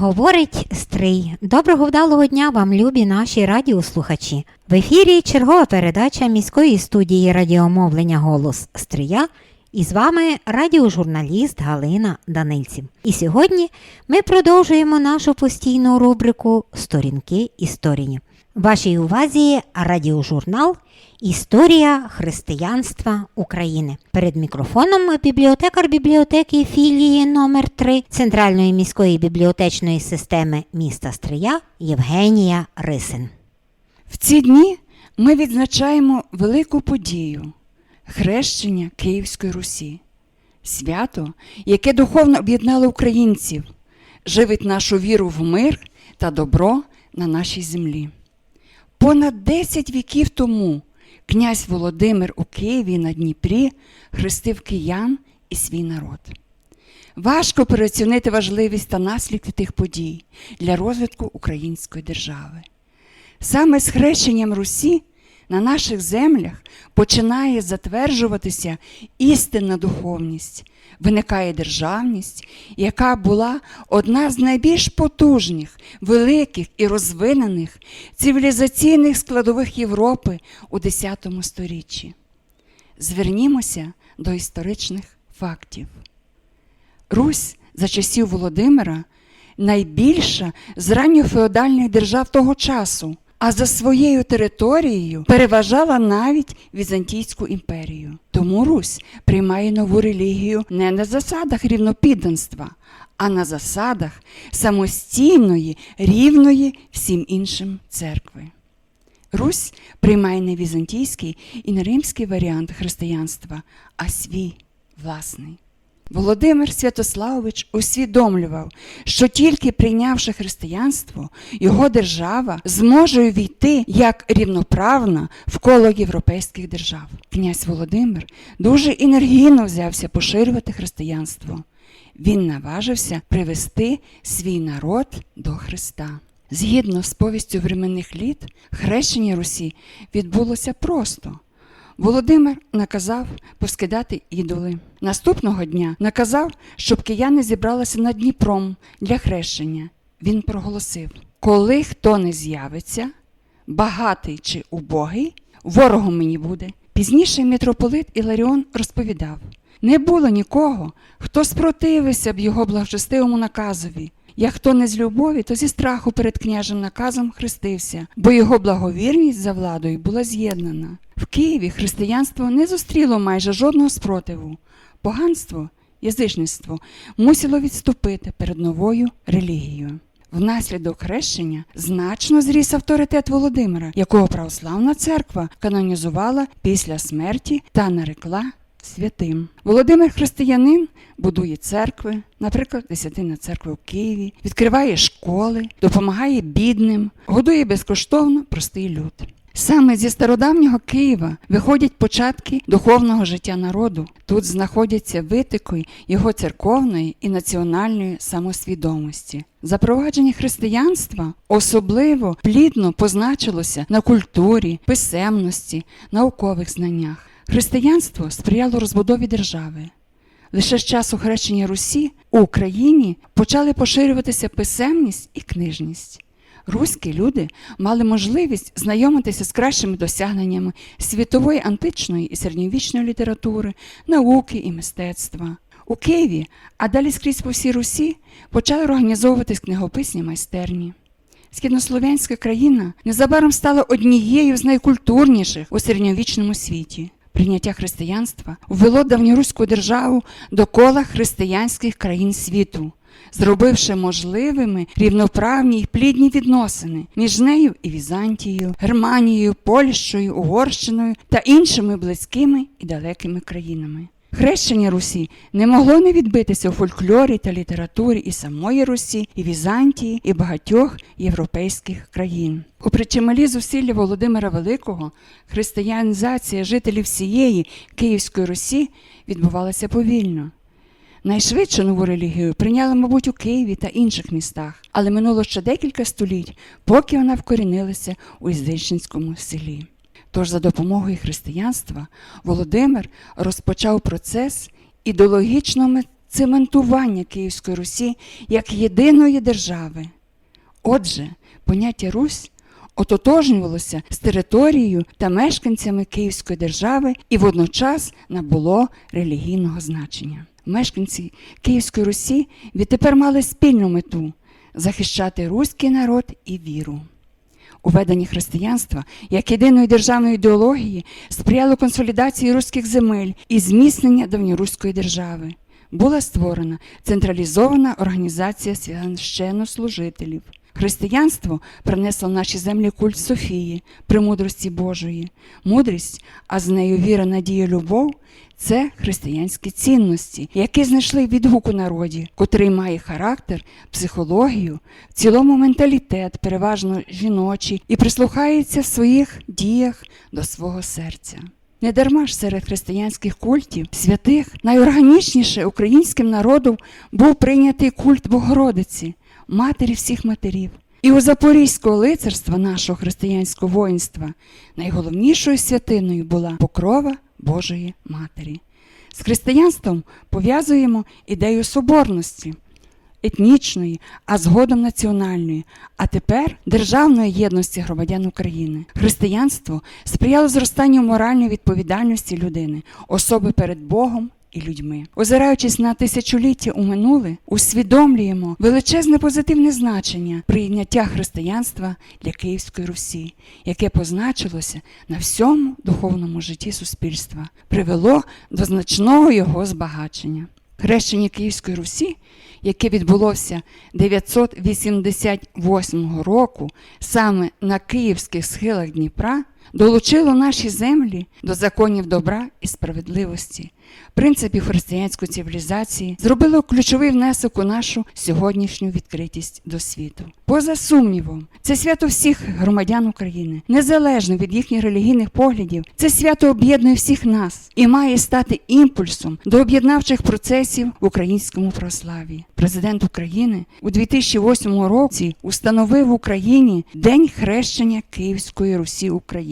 Говорить Стрий. Доброго вдалого дня вам, любі наші радіослухачі. В ефірі чергова передача міської студії радіомовлення Голос Стрия. І з вами радіожурналіст Галина Данильців. І сьогодні ми продовжуємо нашу постійну рубрику Сторінки історії. Вашій увазі радіожурнал Історія християнства України. Перед мікрофоном бібліотекар бібліотеки філії номер 3 Центральної міської бібліотечної системи міста Стрия Євгенія Рисин. В ці дні ми відзначаємо велику подію хрещення Київської Русі, свято, яке духовно об'єднало українців, живить нашу віру в мир та добро на нашій землі. Понад 10 віків тому князь Володимир у Києві на Дніпрі хрестив киян і свій народ. Важко переоцінити важливість та наслідки тих подій для розвитку української держави. Саме з хрещенням Русі на наших землях починає затверджуватися істинна духовність, виникає державність, яка була одна з найбільш потужних, великих і розвинених цивілізаційних складових Європи у X сторіччі. Звернімося до історичних фактів. Русь за часів Володимира найбільша з ранньофеодальних держав того часу, а за своєю територією переважала навіть Візантійську імперію. Тому Русь приймає нову релігію не на засадах рівнопідданства, а на засадах самостійної, рівної всім іншим церкви. Русь приймає не візантійський і не римський варіант християнства, а свій власний. Володимир Святославович усвідомлював, що тільки прийнявши християнство, його держава зможе війти як рівноправна в коло європейських держав. Князь Володимир дуже енергійно взявся поширювати християнство. Він наважився привести свій народ до Христа. Згідно з повістю временних літ, хрещення Русі відбулося просто. Володимир наказав поскидати ідоли. Наступного дня наказав, щоб кияни зібралися над Дніпром для хрещення. Він проголосив: коли хто не з'явиться, багатий чи убогий, ворогом мені буде. Пізніше митрополит Іларіон розповідав: не було нікого, хто спротивився б його благочестивому наказові. Як хто не з любові, то зі страху перед княжим наказом хрестився, бо його благовірність за владою була з'єднана. В Києві християнство не зустріло майже жодного спротиву. Поганство, язичництво мусило відступити перед новою релігією. Внаслідок хрещення значно зріс авторитет Володимира, якого православна церква канонізувала після смерті та нарекла святим. Володимир Християнин будує церкви, наприклад, Десятина церкви в Києві, відкриває школи, допомагає бідним, годує безкоштовно простий люд. Саме зі стародавнього Києва виходять початки духовного життя народу. Тут знаходяться витоки його церковної і національної самосвідомості. Запровадження християнства особливо плідно позначилося на культурі, писемності, наукових знаннях. Християнство сприяло розбудові держави. Лише з часу хрещення Русі у Україні почали поширюватися писемність і книжність. Руські люди мали можливість знайомитися з кращими досягненнями світової античної і середньовічної літератури, науки і мистецтва. У Києві, а далі скрізь по всій Русі, почали організовуватись книгописні майстерні. Східнослов'янська країна незабаром стала однією з найкультурніших у середньовічному світі. Прийняття християнства ввело давньоруську державу до кола християнських країн світу, зробивши можливими рівноправні й плідні відносини між нею і Візантією, Германією, Польщею, Угорщиною та іншими близькими і далекими країнами. Хрещення Русі не могло не відбитися у фольклорі та літературі і самої Русі, і Візантії, і багатьох європейських країн. У причемалі зусилля Володимира Великого християнізація жителів всієї Київської Русі відбувалася повільно. Найшвидше нову релігію прийняли, мабуть, у Києві та інших містах, але минуло ще декілька століть, поки вона вкорінилася у Ізичинському селі. Тож за допомогою християнства Володимир розпочав процес ідеологічного цементування Київської Русі як єдиної держави. Отже, поняття Русь ототожнювалося з територією та мешканцями Київської держави і водночас набуло релігійного значення. Мешканці Київської Русі відтепер мали спільну мету захищати руський народ і віру. Уведення християнства як єдиної державної ідеології сприяло консолідації руських земель і зміцнення давньоруської держави. Була створена централізована організація священнослужителів. Християнство принесло в наші землі культ Софії, премудрості Божої. Мудрість, а з нею віра, надія, любов це християнські цінності, які знайшли відгук у народі, котрий має характер, психологію, в цілому менталітет, переважно жіночий, і прислухається в своїх діях до свого серця. Недарма ж серед християнських культів святих найорганічніше українським народом був прийнятий культ Богородиці, матері всіх матерів. І у запорізького лицарства нашого християнського воїнства найголовнішою святиною була покрова Божої Матері. З християнством пов'язуємо ідею соборності, етнічної, а згодом національної, а тепер державної єдності громадян України. Християнство сприяло зростанню моральної відповідальності людини, особи перед Богом. І людьми, озираючись на тисячоліття у минуле, усвідомлюємо величезне позитивне значення прийняття християнства для Київської Русі, яке позначилося на всьому духовному житті суспільства, привело до значного його збагачення. Хрещення Київської Русі, яке відбулося 988 року саме на київських схилах Дніпра, долучило наші землі до законів добра і справедливості, принципів християнської цивілізації, зробило ключовий внесок у нашу сьогоднішню відкритість до світу. Поза сумнівом, це свято всіх громадян України, незалежно від їхніх релігійних поглядів, це свято об'єднує всіх нас і має стати імпульсом до об'єднавчих процесів в українському православі. Президент України у 2008 році установив в Україні День хрещення Київської Русі України.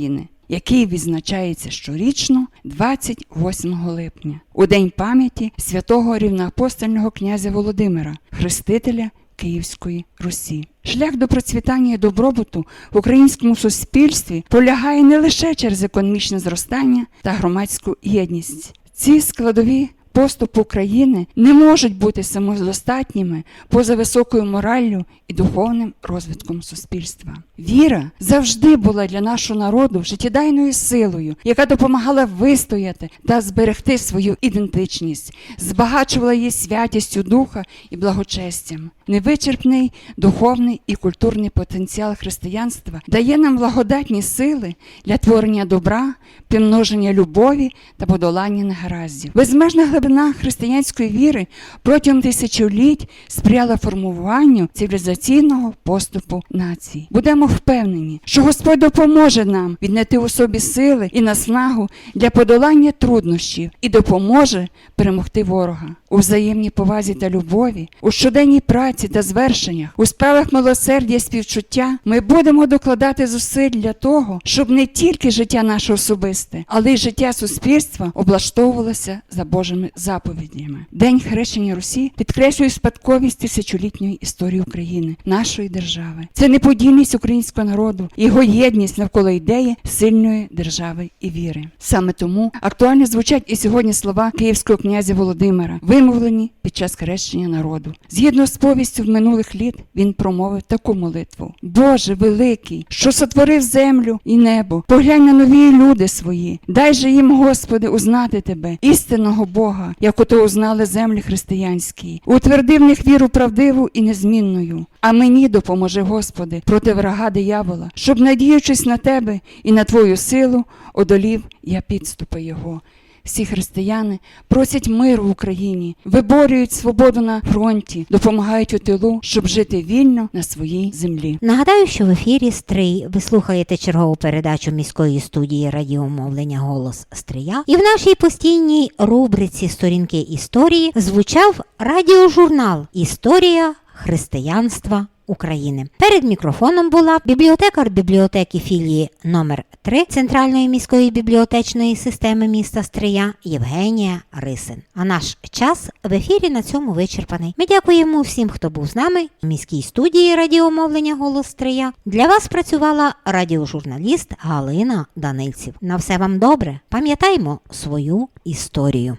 Який відзначається щорічно 28 липня, у день пам'яті святого рівноапостольного князя Володимира, хрестителя Київської Русі. Шлях до процвітання і добробуту в українському суспільстві полягає не лише через економічне зростання та громадську єдність. Ці складові поступу України не можуть бути самодостатніми поза високою мораллю і духовним розвитком суспільства. Віра завжди була для нашого народу життєдайною силою, яка допомагала вистояти та зберегти свою ідентичність, збагачувала її святістю духа і благочестям. Невичерпний духовний і культурний потенціал християнства дає нам благодатні сили для творення добра, примноження любові та подолання негараздів. Безмежна глибина християнської віри протягом тисячоліть сприяла формуванню цивілізаційного поступу націй. Будемо впевнені, що Господь допоможе нам віднайти у собі сили і наснагу для подолання труднощів і допоможе перемогти ворога у взаємній повазі та любові, у щоденній праці та звершеннях, у справах милосердя і співчуття. Ми будемо докладати зусиль для того, щоб не тільки життя наше особисте, але й життя суспільства облаштовувалося за Божими заповідями. День хрещення Русі підкреслює спадковість тисячолітньої історії України, нашої держави. Це неподільність українського народу, його єдність навколо ідеї сильної держави і віри. Саме тому актуально звучать і сьогодні слова київського князя Володимира, вимовлені під час хрещення народу. Згідно з повістю в минулих літ, він промовив таку молитву: Боже великий, що сотворив землю і небо, поглянь на нові люди свої, дай же їм, Господи, узнати тебе, істинного Бога, як ото узнали землі християнські, утверди в них віру правдиву і незмінною. А мені допоможи, Господи, проти врага диявола, щоб, надіючись на тебе і на Твою силу, одолів я підступи його. Всі християни просять миру в Україні, виборюють свободу на фронті, допомагають у тилу, щоб жити вільно на своїй землі. Нагадаю, що в ефірі Стрий ви слухаєте чергову передачу міської студії радіомовлення Голос Стрия. І в нашій постійній рубриці Сторінки історії звучав радіожурнал Історія християнства України. Перед мікрофоном була бібліотекар бібліотеки філії номер 3 Центральної міської бібліотечної системи міста Стрия Євгенія Рисин. А наш час в ефірі на цьому вичерпаний. Ми дякуємо всім, хто був з нами в міській студії радіомовлення Голос Стрия. Для вас працювала радіожурналіст Галина Данильців. На все вам добре. Пам'ятаймо свою історію.